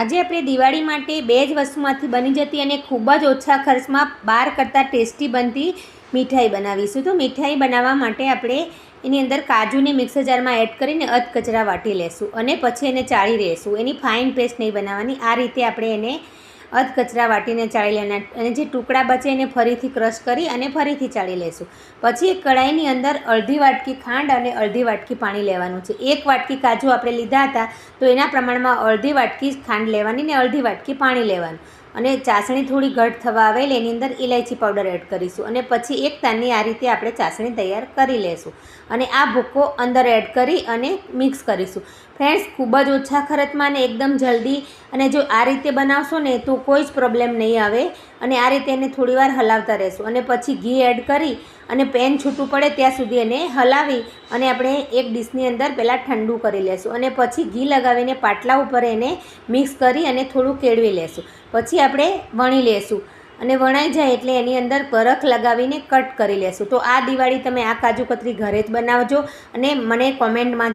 આજે આપણે દિવાળી માટે બે જ વસ્તુમાંથી બની જતી અને ખૂબ જ ઓછા ખર્ચમાં બાર કરતાં ટેસ્ટી બનતી મીઠાઈ બનાવીશું. તો મીઠાઈ બનાવવા માટે આપણે એની અંદર કાજુને મિક્સર જારમાં એડ કરીને અધ કચરા વાટી લેશું અને પછી એને ચાળી લેશું એની ફાઇન પેસ્ટ નહીં બનાવવાની. આ રીતે આપણે એને અધ કચરા વાટીને ચાળી લેવાના અને જે ટુકડા બચે એને ફરીથી ક્રશ કરી અને ફરીથી ચાળી લેશું. પછી એક કડાઈની અંદર અડધી વાટકી ખાંડ અને અડધી વાટકી પાણી લેવાનું છે. એક વાટકી કાજુ આપણે લીધા હતા, તો એના પ્રમાણમાં અડધી વાટકી ખાંડ લેવાની ને અડધી વાટકી પાણી લેવાનું. અને ચાસણી થોડી ઘટ થવા આવે એની અંદર ઇલાયચી પાવડર એડ કરીશું અને પછી એક તાનની આ રીતે આપણે ચાસણી તૈયાર કરી લેશું. અને આ ભૂકો અંદર એડ કરી અને મિક્સ કરીશું. ફ્રેન્ડ્સ ખૂબ જ ઓછા ખર્ચમાં અને એકદમ જલ્દી અને જો આ રીતે બનાવશો ને તો કોઈ જ પ્રોબ્લેમ નહીં આવે. અને આ રીતે એને થોડીવાર હલાવતા રહેશું અને પછી ઘી એડ કરી અને પેન છૂટું પડે ત્યાં સુધી એને હલાવી અને આપણે એક ડીશની અંદર પહેલાં ઠંડુ કરી લેશું અને પછી ઘી લગાવીને પાટલા ઉપર એને મિક્સ કરી અને થોડું કેળવી લેશું. પછી આપણે વણી લેશું અને વણાઈ જાય એટલે એની અંદર પરખ લગાવીને કટ કરી લેશું. તો આ દિવાળી તમે આ કાજુ કતરી ઘરે જ બનાવજો અને મને કોમેન્ટમાં